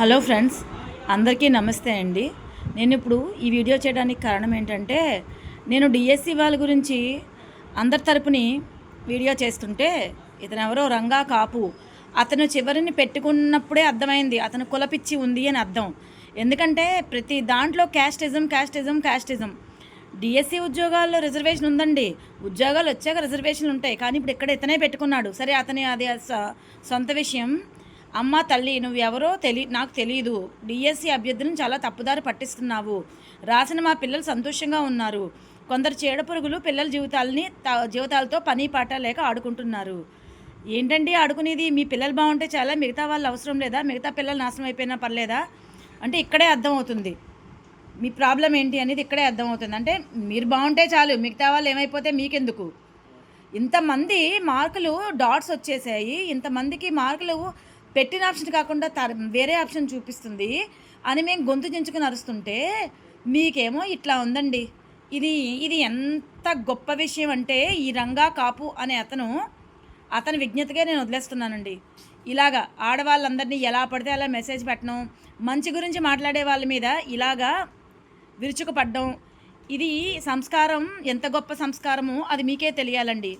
Hello friends అందరికీ నమస్తే అండి. నేను ఇప్పుడు ఈ వీడియో చేయడానికి కారణం ఏంటంటే నేను డిఎస్సి వాళ్ళ గురించి అందరి తరపుని వీడియో చేస్తుంటే ఇతను ఎవరో రంగా కాపు. అతను చివరిని పెట్టుకున్నప్పుడే అర్థమైంది అతను కులపిచ్చి ఉంది అని అర్థం. ఎందుకంటే ప్రతి దాంట్లో క్యాస్టిజం క్యాస్టిజం క్యాస్టిజం. డిఎస్సి ఉద్యోగాల్లో రిజర్వేషన్ ఉందండి. ఉద్యోగాలు వచ్చాక రిజర్వేషన్లు ఉంటాయి. కానీ ఇప్పుడు ఇక్కడ ఇతనే పెట్టుకున్నాడు. సరే అతని అది స- సొంత విషయం. అమ్మ తల్లి నువ్వెవరో తెలి నాకు తెలియదు డిఎస్సి అభ్యర్థులను చాలా తప్పుదారి పట్టిస్తున్నావు. రాసిన మా పిల్లలు సంతోషంగా ఉన్నారు. కొందరు చీడపురుగులు పిల్లల జీవితాలని త- జీవితాలతో పని పాట లేక ఆడుకుంటున్నారు. ఏంటండి ఆడుకునేది? మీ పిల్లలు బాగుంటే చాలా మిగతా వాళ్ళు అవసరం లేదా? మిగతా పిల్లలు నాశనం అయిపోయినా పర్లేదా? అంటే ఇక్కడే అర్థమవుతుంది. మీ ప్రాబ్లం ఏంటి అనేది ఇక్కడే అర్థమవుతుంది. అంటే మీరు బాగుంటే చాలు మిగతా వాళ్ళు ఏమైపోతే మీకెందుకు? ఇంతమంది మార్కులు డాట్స్ వచ్చేసాయి. ఇంతమందికి మార్కులు పెట్టిన ఆప్షన్ కాకుండా తర వేరే ఆప్షన్ చూపిస్తుంది. అని మేము గొంతు చెంచుకుని అరుస్తుంటే మీకేమో ఇట్లా ఉందండి. ఇది ఇది ఎంత గొప్ప విషయం అంటే ఈ రంగా కాపు అనే అతను అతని విజ్ఞతగా నేను వదిలేస్తున్నానండి. ఇలాగా ఆడవాళ్ళందరినీ ఎలా పడితే అలా మెసేజ్ పెట్టడం మంచి గురించి మాట్లాడే వాళ్ళ మీద ఇలాగా విరుచుకుపడ్డం ఇది సంస్కారం ఎంత గొప్ప సంస్కారమో అది మీకే తెలియాలండి.